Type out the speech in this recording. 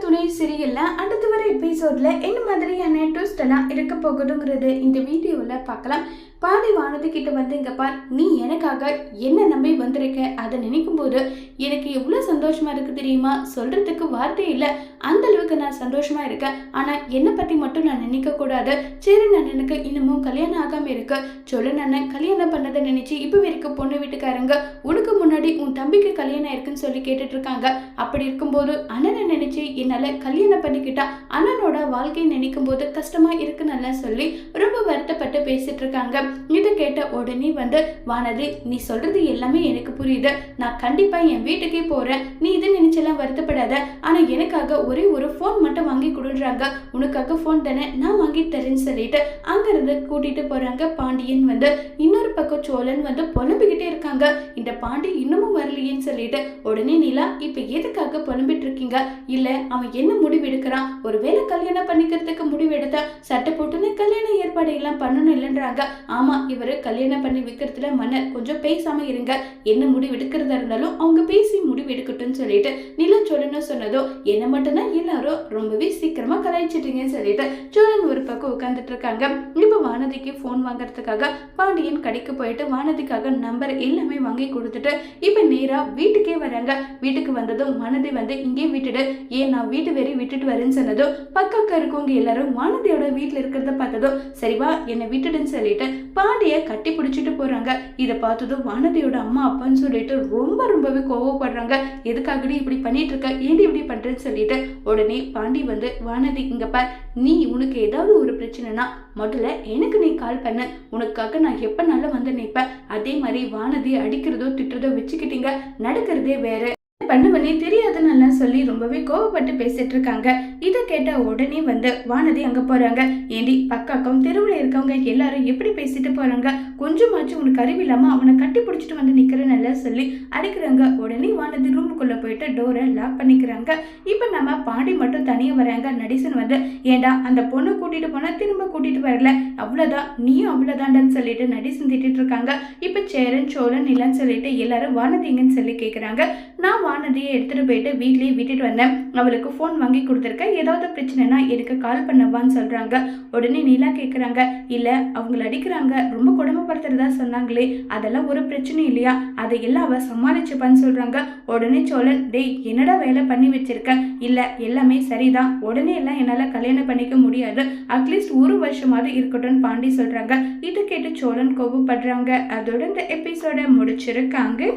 துணை சரியில்லை அடுத்து வர எபிசோட்ல என்ன மாதிரியான ட்விஸ்ட் எல்லாம் இருக்க போகுதுங்கிறது இந்த வீடியோவில் பார்க்கலாம். பாதி வானது கிட்ட வந்து இங்க பார் நீ எனக்காக என்ன நம்பி வந்திருக்க? அதை நினைக்கும் போது எனக்கு எவ்வளோ சந்தோஷமா இருக்கு தெரியுமா? சொல்றதுக்கு வார்த்தை இல்லை. அந்த அளவுக்கு நான் சந்தோஷமா இருக்கேன். ஆனா என்னை பத்தி மட்டும் நான் நினைக்க கூடாது. சரி நண்ணனுக்கு இன்னமும் கல்யாணம் ஆகாம இருக்கு. சொல்லு நான் கல்யாணம் பண்ணதை நினைச்சு இப்போ வரைக்கும் பொண்ணு வீட்டுக்காரங்க உனக்கு முன்னாடி உன் தம்பிக்கு கல்யாணம் இருக்குன்னு சொல்லி கேட்டுட்டு இருக்காங்க. அப்படி இருக்கும்போது அண்ணனை நினைச்சு என்னால கல்யாணம் பண்ணிக்கிட்டா அண்ணனோட வாழ்க்கையை நினைக்கும் போது கஷ்டமா இருக்குன்னு சொல்லி ரொம்ப வருத்தப்பட்டு பேசிட்டு இருக்காங்க. இதை கேட்ட உடனே வந்து வானதி நீ சொல்றது எல்லாமே எனக்கு புரியுது. நான் கண்டிப்பா என் வீட்டுக்கே போறேன். நீ இதை நினைச்செல்லாம் வருத்தப்படாத. ஆனா எனக்காக ஒரே ஒரு ஃபோன் மட்டும் வாங்கி கொடுன்றாங்க. உனக்காக ஃபோன் தானே? நான் வாங்கி தரேன்னு சொல்லிட்டு அங்கிருந்து கூட்டிட்டு போறாங்க பாண்டியன் வந்து. இன்னொரு பக்கம் சோழன் வந்து புலம்பிக்கிட்டே இருக்காங்க. இந்த பாண்டி இன்னமும் வரலையேன்னு சொல்லிட்டு உடனே நிலா இப்ப எதுக்காக புலம்பிட்டு இருக்கீங்க? இல்ல அவன் என்ன முடிவு எடுக்கிறான்? ஒருவேளை கல்யாணம் பண்ணிக்கிறதுக்கு முடிவு எடுத்தா? சட்டை போட்டுன்னு கல்யாண ஏற்பாடு எல்லாம் பண்ணணும் இல்லைன்றாங்க. ஆமா இவரு கல்யாணம் பண்ணி வைக்கிறதுல மன்னர் கொஞ்சம் பேசாம இருங்க. என்ன முடிவு எடுக்கிறதா இருந்தாலும் அவங்க பேசி முடிவு எடுக்கட்டும்னு சொல்லிட்டு நிலம் சோழனும் சொன்னதோ என்ன மட்டும்தான் எல்லாரும் ரொம்பவே சீக்கிரமா கலாய்ச்சிட்டீங்கன்னு சொல்லிட்டு சோழன் ஒரு பக்கம் உட்காந்துட்டு இருக்காங்க. இப்ப வானதிக்கு ஃபோன் வாங்குறதுக்காக பாண்டியன் கடைக்கு போயிட்டு வானதிக்காக நம்பர் எல்லாமே வாங்கி கொடுத்துட்டு இப்ப நேரா வீட்டுக்கே வராங்க. வீட்டுக்கு வந்ததும் வானதி வந்து இங்கே விட்டுடு. ஏன் நான் வீட்டு வெறி விட்டுட்டு வரேன்னு சொன்னதும் பக்கம் இருக்கவங்க எல்லாரும் வானதியோட வீட்டுல இருக்கிறத பார்த்ததும் சரிவா என்னை விட்டுடுன்னு சொல்லிட்டு பாண்டிய கட்டி பிடிச்சிட்டு போறாங்க. இதை பார்த்ததும் வானதியோட அம்மா அப்பான்னு சொல்லிட்டு ரொம்ப ரொம்பவே கோவப்படுறாங்க. எதுக்காகடி இப்படி பண்ணிட்டு இருக்க ஏன் இப்படி பண்றேன்னு சொல்லிட்டு உடனே பாண்டி வந்து வானதி இங்க பார். நீ உனக்கு ஏதாவது ஒரு பிரச்சனைனா முதல்ல எனக்கு நீ கால் பண்ண. உனக்காக நான் எப்பனாலும் வந்து நிற்பேன் அதே மாதிரி வானதி அடிக்கிறதோ திட்டுறதோ வச்சுக்கிட்டீங்க. நடக்கிறதே வேற. பண்ணுவனே தெரியாதுன்னு சொல்லி ரொம்பவே கோவப்பட்டு பேசிட்டு இருக்காங்க இதை கேட்ட உடனே வந்து வானதி அங்க போறாங்க. ஏண்டி பக்காக்கம் தெருவில் இருக்கவங்க எல்லாரும் எப்படி பேசிட்டு போறாங்க? கொஞ்சமாச்சும் உனக்கு அறிவில்லாம அவனை கட்டி பிடிச்சிட்டு வந்து நிக்கிறேன்னு சொல்லி அடிக்கிறாங்க. உடனே வானதி ரூமுக்குள்ள போயிட்டு டோரை லாக் பண்ணிக்கிறாங்க. இப்ப நம்ம பாடி மட்டும் தனியா வராங்க. நடிசன் வந்து ஏண்டா அந்த பொண்ணு கூட்டிட்டு போனா திரும்ப கூட்டிட்டு வரல? அவ்வளவுதான் நீயும் அவ்வளவுதான்டான்னு சொல்லிட்டு நடிசன் திட்டிட்டு இருக்காங்க. இப்ப சேரன் சோழன் இல்லைன்னு சொல்லிட்டு எல்லாரும் வானதிங்கன்னு சொல்லி கேக்குறாங்க. நான் வானதியை எடுத்துகிட்டு போயிட்டு வீட்லேயே விட்டுட்டு வந்தேன். அவளுக்கு ஃபோன் வாங்கி கொடுத்துருக்கேன். ஏதாவது பிரச்சனைனா எனக்கு கால் பண்ணவான்னு சொல்கிறாங்க உடனே நீலா கேட்குறாங்க இல்லை அவங்கள அடிக்கிறாங்க. ரொம்ப கொடுமைப்படுத்துறதா சொன்னாங்களே. அதெல்லாம் ஒரு பிரச்சனை இல்லையா? அதை எல்லாம் அவள் சமாளிச்சுப்பான்னு சொல்கிறாங்க உடனே சோழன் டேய் என்னடா வேலை பண்ணி வச்சிருக்க? இல்லை எல்லாமே சரிதான். உடனே எல்லாம் என்னால் கல்யாணம் பண்ணிக்க முடியாது. அட்லீஸ்ட் ஒரு வருஷமாவது இருக்கட்டும்னு பாண்டி சொல்கிறாங்க இதை கேட்டு சோழன் கோபப்படுறாங்க அதோட இந்த எபிசோட முடிச்சிருக்காங்க.